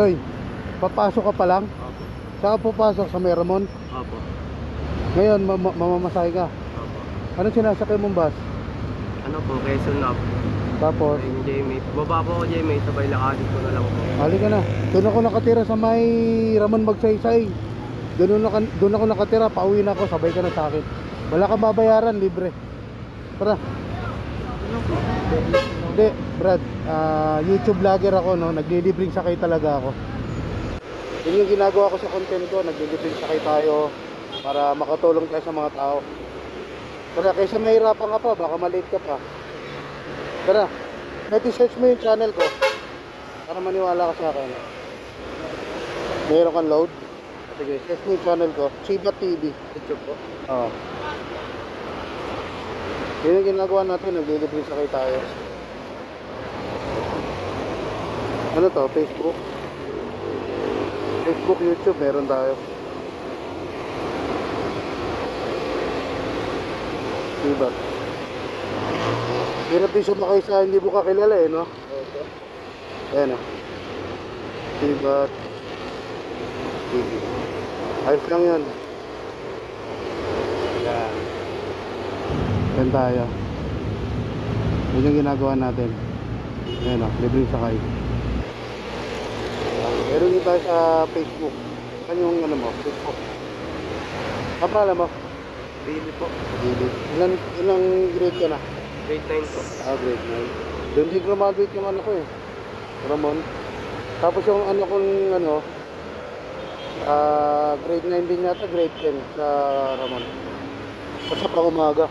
Joy, papasok ka pa lang? Opo. Saan papasok? Sa Meramon? Opo. Ngayon, ma- mamamasahe ka. Opo. Anong sinasakay mong bus? Ano po, Quezon up. Tapos, Yung J-Mate. Baba po ako J-Mate, sabay lakadin ko na lang po. halika na. Doon ako nakatira sa may Ramon Magsaysay. Doon ako, doon ako nakatira, pauwi na ako, sabay ka na sa akin. Wala kang babayaran, libre. Tara. Hindi, Brad, ah, YouTube vlogger ako, no? Naglilibring sakay talaga ako. Yun yung ginagawa ko sa content ko, naglilibring sakay tayo para makatulong tayo sa mga tao. Tara, kaysa mahirapan ka pa, baka malate ka pa. Tara, pwede search mo yung channel ko para maniwala ka sa akin. Meron kang load? Sige, search mo yung channel ko, Chiba TV. YouTube po. Oo. Yun yung ginagawa natin, naglilibre sakay tayo. Ano to? Facebook? Facebook, YouTube, meron tayo. Diba? Hirap din sumakay sa hindi mo kakilala eh, no? Opo. Ayan o. Diba? TV. Ayos lang yan. Yan. Yan tayo. Yun yung ginagawa natin. Ayan o, libreng sakay. Meron din tayo sa Facebook. Saan yung ano mo? Facebook. Ang pala mo? Billy po. Gili. Ilan, ilang grade ka na? Grade 9 po. Ah, grade 9. Doon din graduate yung ano ko eh. Ramon. Tapos yung ano kong ano, ah, grade 9 din yata, grade 10 sa Ramon. Basta pa umaga.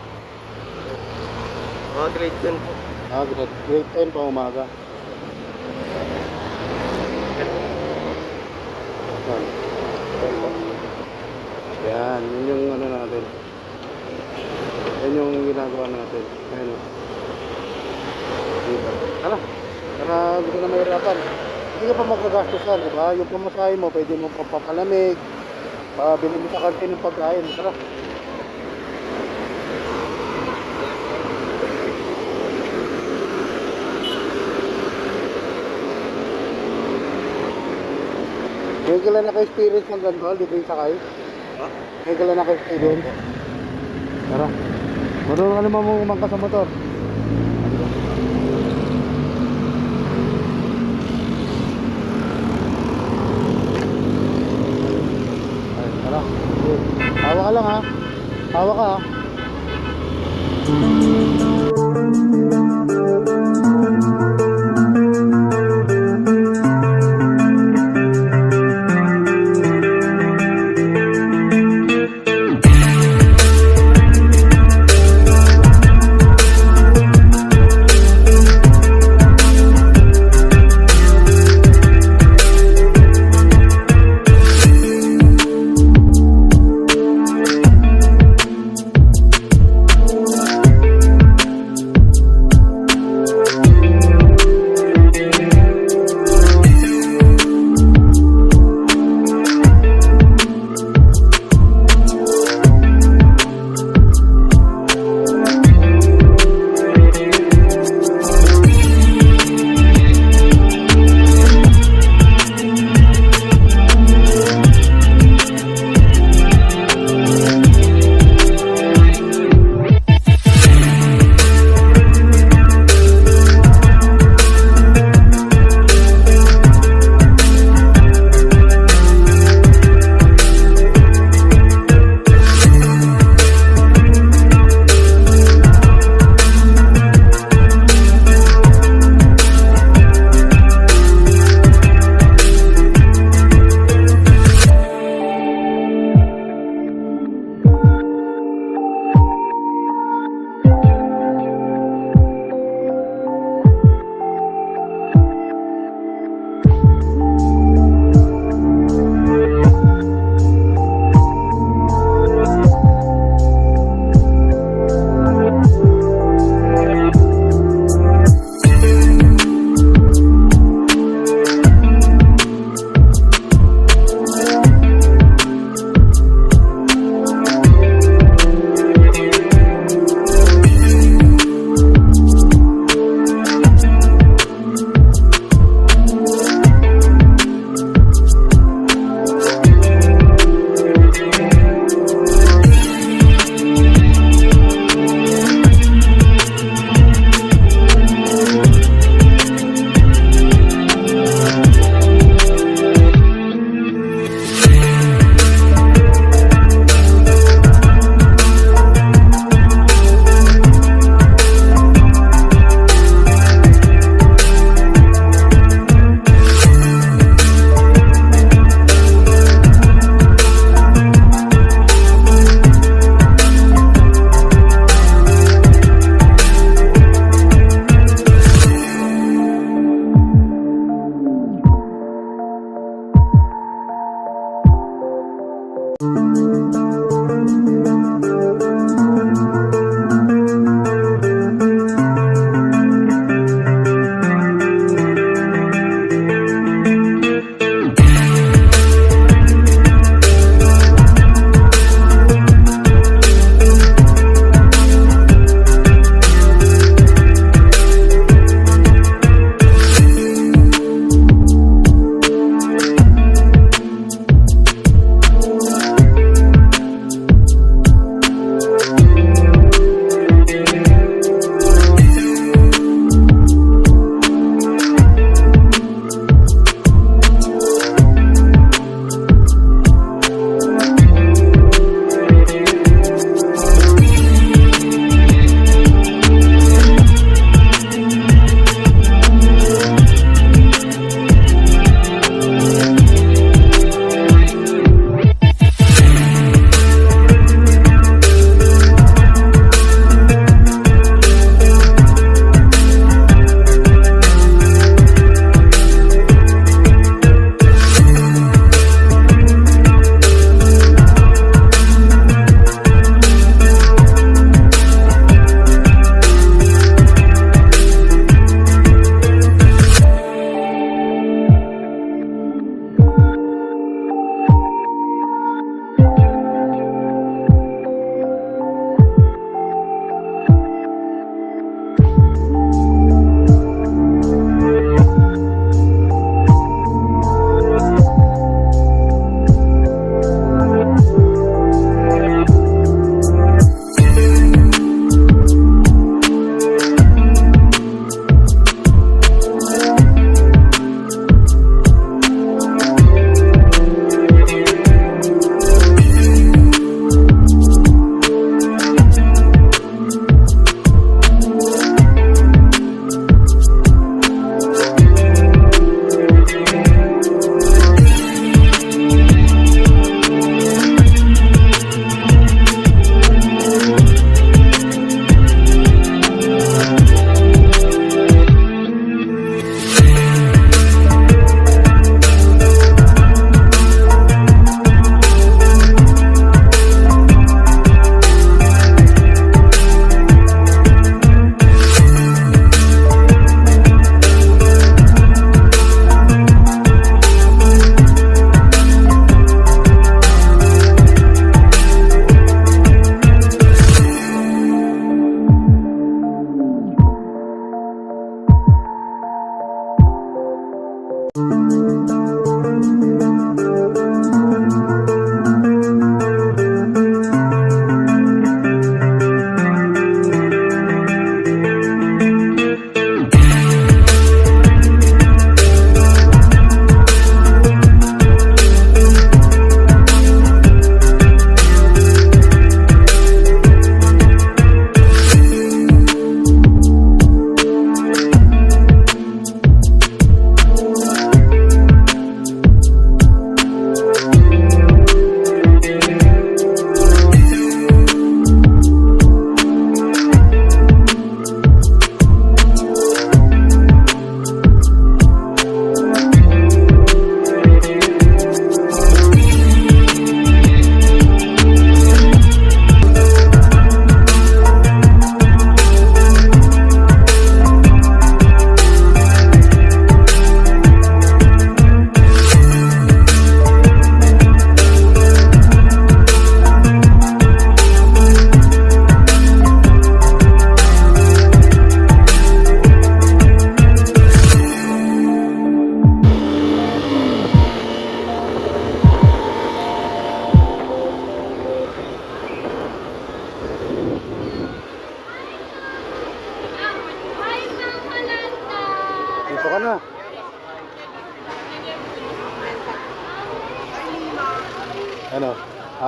Mga grade 10 po. Ah, grade, grade 10 pa umaga. Yan. Yan, yun yung ano natin. Yan yung ginagawa natin. Ayan o. Diba? Tara. Tara, hindi ka na mahirapan. Hindi ka pa magkagastusan, di ba? Yung pamasahe mo, pwede mo papapalamig. Pabili mo sa kantin ng pagkain. Tara. Ngayon ka lang naka-experience ng ganito, libre sakay. Ha? Ngayon ka lang naka-experience. Tara. Marunong ka naman mo umangka sa motor. Ay, tara. Hawa ka lang ha. Hawa ka ha.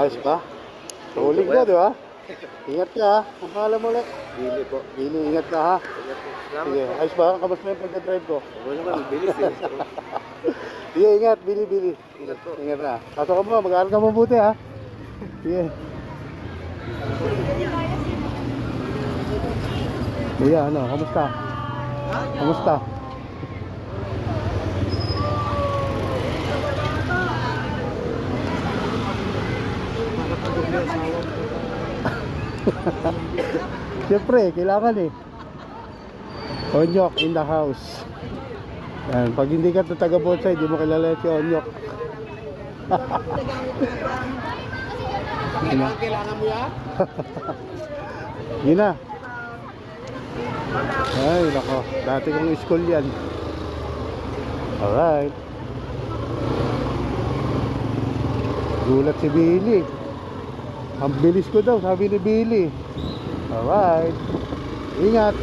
Ayos ba? Rolling ka, di ba? Ingat ka ha. Ang mo ulit. Bili po. Bili, ingat ka ha. Salamat Sige, ayos ba? Kamusta yung pagka-drive ko? Ako naman, bilis eh. Sige, ingat. Bili, bili. Ingat po. Ingat na. Pasok ka mo, mag-aaral ka mabuti ha. Sige. Kuya, ano, kamusta? Kamusta? Siyempre, kailangan eh. Onyok in the house. Yan, pag hindi ka taga bonsai, di mo kilala si Onyok. Kailangan, kailangan mo yan? Yun na. Ay, nako. Dati kong school yan. Alright. Gulat si Billy. Ang bilis ko daw, sabi ni Billy. Alright. Ingat.